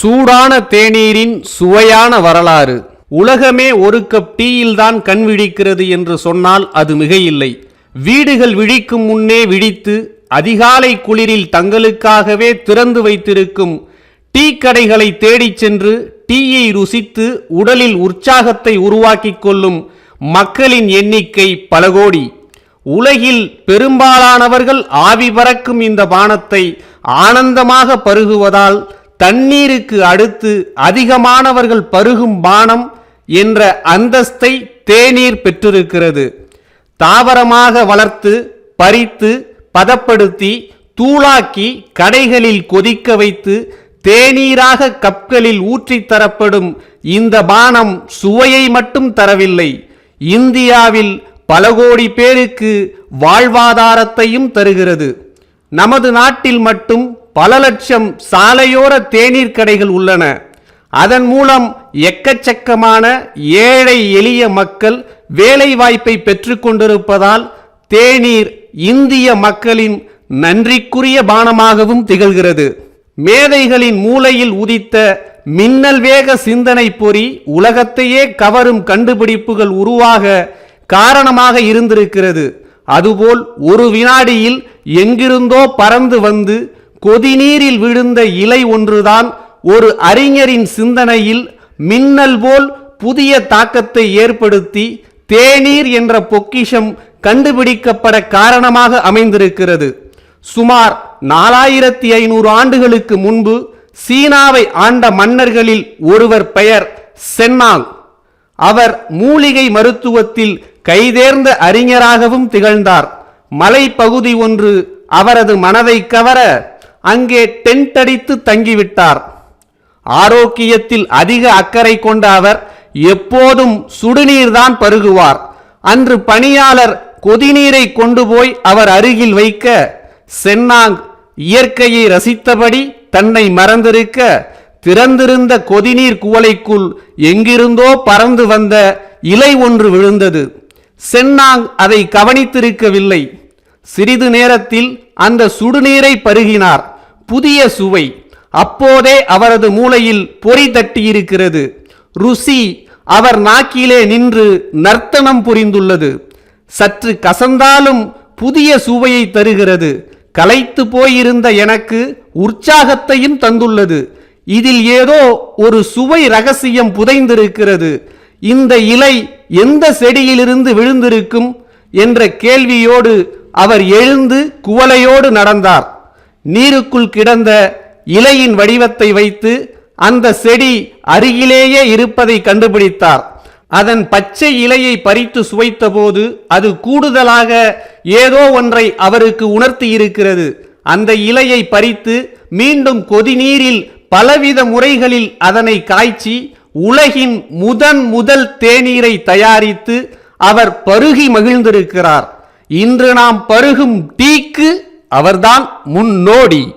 சூடான தேநீரின் சுவையான வரலாறு. உலகமே ஒரு கப் டீயில்தான் கண் விழிக்கிறது என்று சொன்னால் அது மிகையில்லை. வீடுகள் விழிக்கும் முன்னே விழித்து அதிகாலை குளிரில் தங்களுக்காகவே திறந்து வைத்திருக்கும் டீ கடைகளை தேடிச் சென்று டீயை ருசித்து உடலில் உற்சாகத்தை உருவாக்கிக் கொள்ளும் மக்களின் எண்ணிக்கை பல கோடி. உலகில் பெரும்பாலானவர்கள் ஆவி பறக்கும் இந்த பானத்தை ஆனந்தமாக பருகுவதால் தண்ணீருக்கு அடுத்து அதிகமானவர்கள் பருகும் பானம் என்ற அந்தஸ்தை தேநீர் பெற்றிருக்கிறது. தாவரமாக வளர்த்து பறித்து பதப்படுத்தி தூளாக்கி கடைகளில் கொதிக்க வைத்து தேநீராக கப்களில் ஊற்றித் தரப்படும் இந்த பானம் சுவையை மட்டும் தரவில்லை. இந்தியாவில் பல கோடி பேருக்கு வாழ்வாதாரத்தையும் தருகிறது. நமது நாட்டில் மட்டும் பல லட்சம் சாலையோர தேநீர் கடைகள் உள்ளன. அதன் மூலம் எக்கச்சக்கமான ஏழை எளிய மக்கள் வேலை வாய்ப்பை பெற்றுக்கொண்டிருப்பதால் தேநீர் இந்திய மக்களின் நன்றிக்குரிய பானமாகவும் திகழ்கிறது. மேதைகளின் மூளையில் உதித்த மின்னல் வேக சிந்தனை பொறி உலகத்தையே கவரும் கண்டுபிடிப்புகள் உருவாக காரணமாக இருந்திருக்கிறது. அதுபோல் ஒரு வினாடியில் எங்கிருந்தோ பறந்து வந்து கொதிநீரில் விழுந்த இலை ஒன்றுதான் ஒரு அறிஞரின் சிந்தனையில் மின்னல் போல் புதிய தாக்கத்தை ஏற்படுத்தி தேநீர் என்ற பொக்கிஷம் கண்டுபிடிக்கப்பட காரணமாக அமைந்திருக்கிறது. சுமார் நாலாயிரத்தி ஐநூறு ஆண்டுகளுக்கு முன்பு சீனாவை ஆண்ட மன்னர்களில் ஒருவர் பெயர் சென்னாங். அவர் மூலிகை மருத்துவத்தில் கைதேர்ந்த அறிஞராகவும் திகழ்ந்தார். மலைப்பகுதி ஒன்று அவரது மனதை கவர அங்கே டென்ட் அடித்து தங்கிவிட்டார். ஆரோக்கியத்தில் அதிக அக்கறை கொண்ட அவர் எப்போதும் சுடுநீர்தான் பருகுவார். அன்று பணியாளர் கொதிநீரை கொண்டு போய் அவர் அருகில் வைக்க சென்னாங் இயற்கையை ரசித்தபடி தன்னை மறந்திருக்க திறந்திருந்த கொதிநீர் குவளைக்குள் எங்கிருந்தோ பறந்து வந்த இலை ஒன்று விழுந்தது. சென்னாங் அதை கவனித்திருக்கவில்லை. சிறிது நேரத்தில் அந்த சுடுநீரை பருகினார். புதிய சுவை. அப்போதே அவரது மூளையில் பொறி தட்டியிருக்கிறது. ருசி அவர் நாக்கிலே நின்று நர்த்தனம் புரிந்துள்ளது. சற்று கசந்தாலும் புதிய சுவையை தருகிறது. களைத்து போயிருந்த எனக்கு உற்சாகத்தையும் தந்துள்ளது. இதில் ஏதோ ஒரு சுவை ரகசியம் புதைந்திருக்கிறது. இந்த இலை எந்த செடியிலிருந்து விழுந்திருக்கும்? என்ற கேள்வியோடு அவர் எழுந்து குவலையோடு நடந்தார். நீருக்குள் கிடந்த இலையின் வடிவத்தை வைத்து அந்த செடி அருகிலேயே இருப்பதை கண்டுபிடித்தார். அதன் பச்சை இலையை பறித்து சுவைத்தபோது அது கூடுதலாக ஏதோ ஒன்றை அவருக்கு உணர்த்தி இருக்கிறது அந்த இலையை பறித்து மீண்டும் கொதிநீரில் பலவித முறைகளில் அதனை காய்ச்சி உலகின் முதன் முதல் தேநீரை தயாரித்து அவர் பருகி மகிழ்ந்திருக்கிறார். இன்று நாம் பருகும் டீக்கு அவர்தான் முன்னோடி.